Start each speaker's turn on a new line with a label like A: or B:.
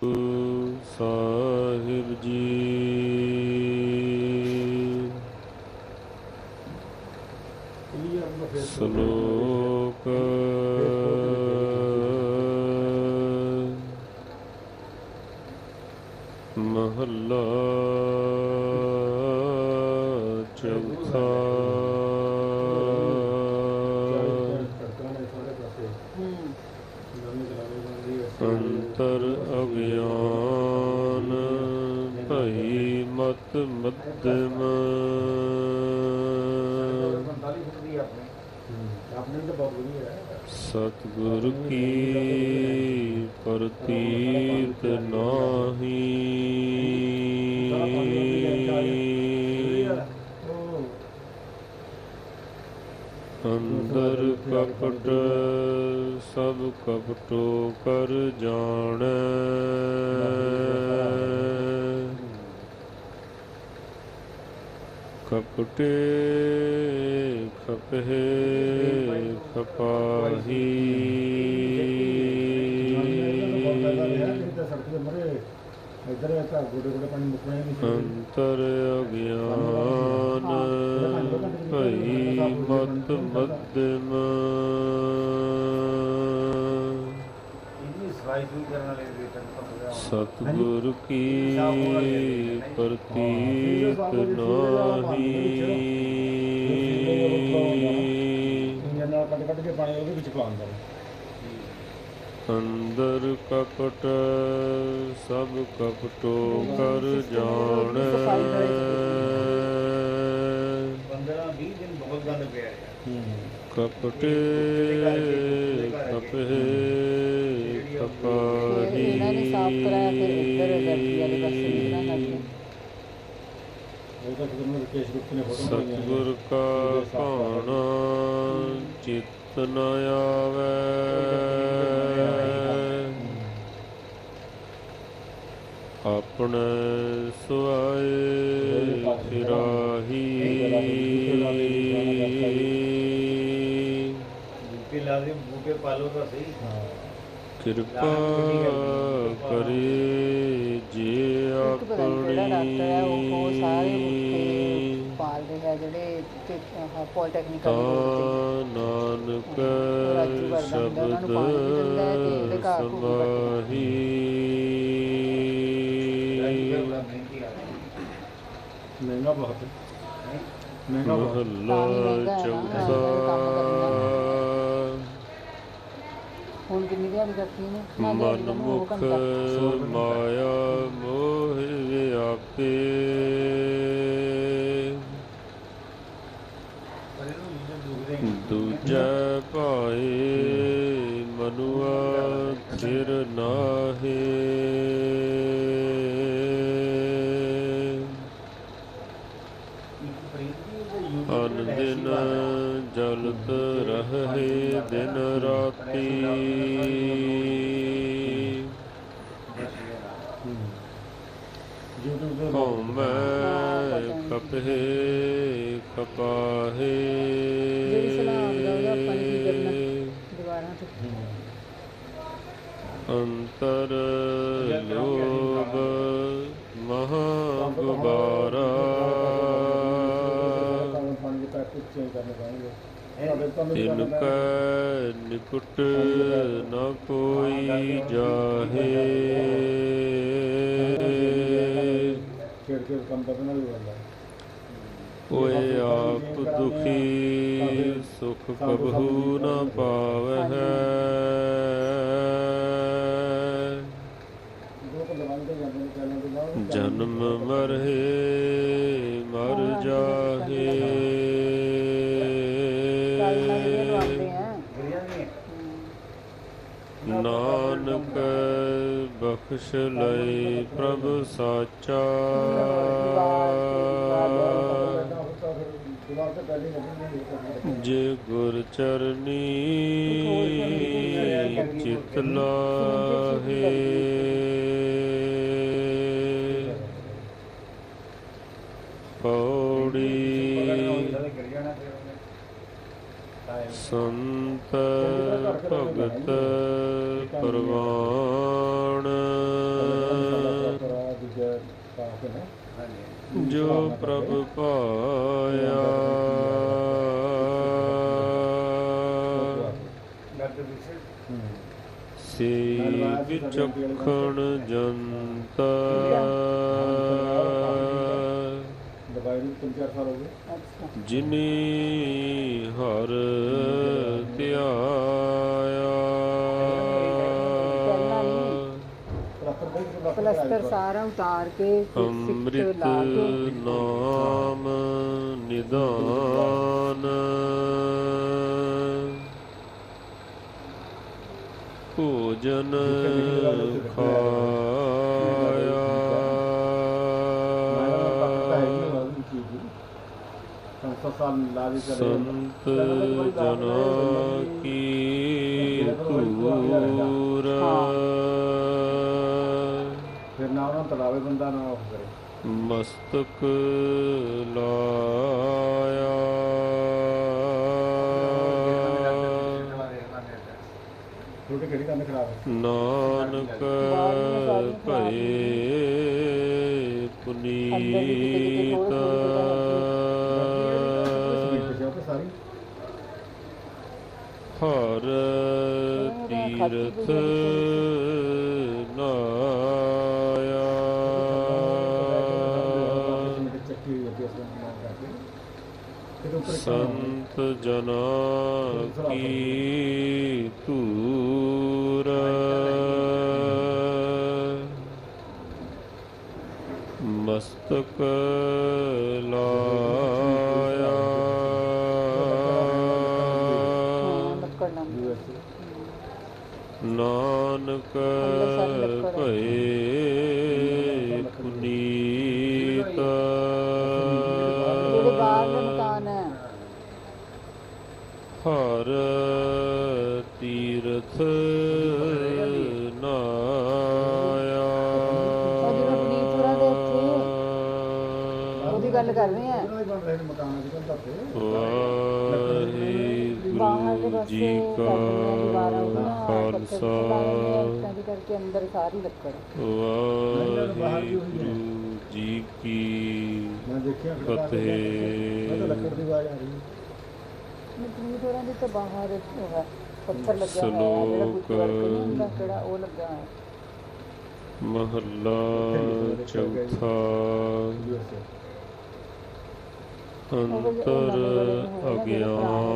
A: ਗੁਰੂ ਸਾਹਿਬ ਜੀ। ਸ਼ਲੋਕ ਮਹੱਲਾ ਚੌਥਾ ਅਗਿਆਨ ਭਈ ਮਤ ਮੱਧਮ।
B: ਆਪਣੇ
A: ਸਤਿਗੁਰ ਕੀ ਪ੍ਰਤੀਤ ਨਾਹੀ। ਅੰਦਰ ਕਪਟ ਸਭ ਕਪਟੋ ਕਰ ਜਾਣੈ। ਕਪਟੇ ਖਪਹਿ ਖਪਾਹੀ।
B: ਇੱਧਰ ਤਾਂ ਗੋਡੇ ਗੋਡੇ ਪਾਣੀ
A: ਅੰਤਰ ਅਗਿਆਨ ਭਈ ਮਤ ਮੱਧਮ ਸਤਿਗੁਰ ਕੀ ਪ੍ਰਤੀਤ ਨਾਹੀ।
B: ਨਾਲ ਕੱਢ ਕੱਢ ਕੇ ਪਾਣੀ ਉਹਦੇ ਵਿੱਚ ਪਾਉਂਦਾ
A: ਅੰਦਰ ਕਪਟ ਸਭ ਕਪਟੋ ਕਰ ਜਾਣ।
C: 15 20 ਦਿਨ ਬਹੁਤ ਗੰਦ ਪਿਆ ਰਿਹਾ
A: ਕਪਟੇ ਖਪੇ ਖਪਾਹੀ
D: ਇਹਨਾਂ ਨੇ ਸਾਫ਼ ਕਰਾਇਆ ਫਿਰ ਇੱਧਰ ਗਲਤੀ ਵਾਲੇ ਪਾਸੇ ਨਿਕਲਾਂ ਕਰਕੇ
B: ਉਹ ਤਾਂ ਕਿਤੇ ਨੂੰ ਕੇਸ ਗੁਪਤ ਨੇ ਫੋਟੋ
A: ਸਤਿਗੁਰ ਕਾ ਭਾਣਾ ਚਿਤ ਨ ਆਵੈ। ਆਪਣੇ ਸੁਆਏ ਫਿਰਾਹੀ।
C: ਬੂਟੇ ਲਾ ਦੇ ਬੂਟੇ ਪਾਲੋ ਤਾਂ ਸਹੀ।
A: ਕਿਰਪਾ ਕਰੇ ਜੇ ਆਪਣੀ
D: ਪਾਲਦੇ ਹੈ ਜਿਹੜੇ ਪੋਲੀਟੈਕਨਿਕਲ
A: ਨਾਨਕ।
D: ਰਾਜੀ
A: ਸਮਾਹੀ।
B: ਮਹਿੰਗਾ ਬਹੁਤ ਮਹਿੰਗਾ ਬਹੁਤ
A: ਮਹੱਲਾ ਚੌਥਾ
D: ਹੁਣ ਕਿੰਨੀ ਦਿਹਾੜੀ ਕਰਤੀ ਨੇ?
A: ਮਨ ਮੁਖ ਮਾਇਆ ਮੋਹ ਵਿਆਪੇ ਦੂਜੈ ਭਾਏ ਮਨੁਆ ਥਿਰ ਨਾਹੇ। ਅਨ ਦਿਨ ਜਲਤ ਰਹੇ ਦਿਨ ਰਾਤੀ। ਹਉਮੈ ਕਪੇ ਕਪਾਹੇ
D: ਜਿਹੜੀ ਸਲਾਹ ਆਉਂਦਾ ਉਹਦਾ ਆਪਾਂ ਨੇ ਕੀ ਕਰਨਾ? ਦੀਵਾਰਾਂ ਤੇ।
A: ਅੰਤਰ ਲੋਭ ਮਹਾ ਗੁਬਾਰਾ।
B: ਚੇਂਜ ਕਰਨੇ ਪੈਣਗੇ ਤੁਹਾਡੇ ਤੁਹਾਨੂੰ
A: ਤਿਨ ਕੈ ਨਿਕਟ ਨ ਕੋਈ ਜਾਹੇ।
B: ਖੇਡ ਕੇ ਕੰਮ ਕਰਨਾ ਵੀ ਬੰਦਾ
A: ਓਏ ਆਪ ਦੁਖੀ ਸੁਖ ਕਬਹੂ ਨ ਪਾਵਹਿ ਜਨਮ ਮਰਹਿ ਮਰ ਜਾਹੇ ਨਾਨਕ ਬਖਸ਼ ਲਈ ਪ੍ਰਭ ਸਾਚਾ। ਜੇ ਗੁਰ ਚਰਨੀ ਚਿਤ ਲਾਹੇ ਪੌੜੀ ਸੰਤ ਭਗਤ ਪਰਵਾਣ। ਜੋ ਪ੍ਰਭ ਪਾਇਆ। ਸੇ ਵਿਚਖਣ ਜਨਤਾ ਜਿਨੀ ਹਰ ਧਿਆਨ
B: ਪਲਸਤਰ
D: ਸਾਰਾ ਉਤਾਰ ਕੇ
A: ਅੰਮ੍ਰਿਤ ਨਾਮ ਨਿਦਾਨ। ਭੋਜਨ ਖਾਇਆ। ਸੰਤ ਜਨਾ
B: ਨਾ ਤੜਾਵੇ ਬੰਦਾ ਨਾ ਉਹ ਕਰੇ।
A: ਮਸਤਕ ਲਾਇਆ। ਨਾਨਕ ਭਏ ਪੁਨੀਤ। ਹਰ ਤੀਰਥ ਨਾਇਆ ਸੰਤ ਜਨਾ ਕੀ ਤੂਰ ਮਸਤਕ ਲਾਇਆ। ਨਾਨਕ ਭਏ। ਹਰ ਤੀਰਥ ਨਾਇਆ।
D: ਉਹਦੀ ਗੱਲ ਕਰ ਰਹੇ ਆ
A: ਵਾਹਿਗੁਰੂ ਜੀ ਕਾ ਖਾਲਸਾ।
D: ਕਰਕੇ ਅੰਦਰ ਸਾਰੀ ਲੱਕੜ।
A: ਵਾਹਿਗੁਰੂ ਜੀ ਕੀ
B: ਮੈਂ ਤਾਂ ਲੱਕੜ ਦੀ ਆਵਾਜ਼ ਆ ਰਹੀ ਹੈ।
D: ਪੁਨੀਤਪੁਰਾ ਦੇ ਤਾਂ ਬਾਹਰ ਹੈ ਪੱਥਰ ਲੱਗਿਆ ਹੋਇਆ ਹੈ, ਜਿਹੜਾ ਨਹੀਂ ਹੁੰਦਾ ਕਿਹੜਾ ਉਹ ਲੱਗਿਆ ਹੋਇਆ
A: ਮਹੱਲਾ ਚੌਥਾ। ਅੰਤਰ ਅਗਿਆਨ।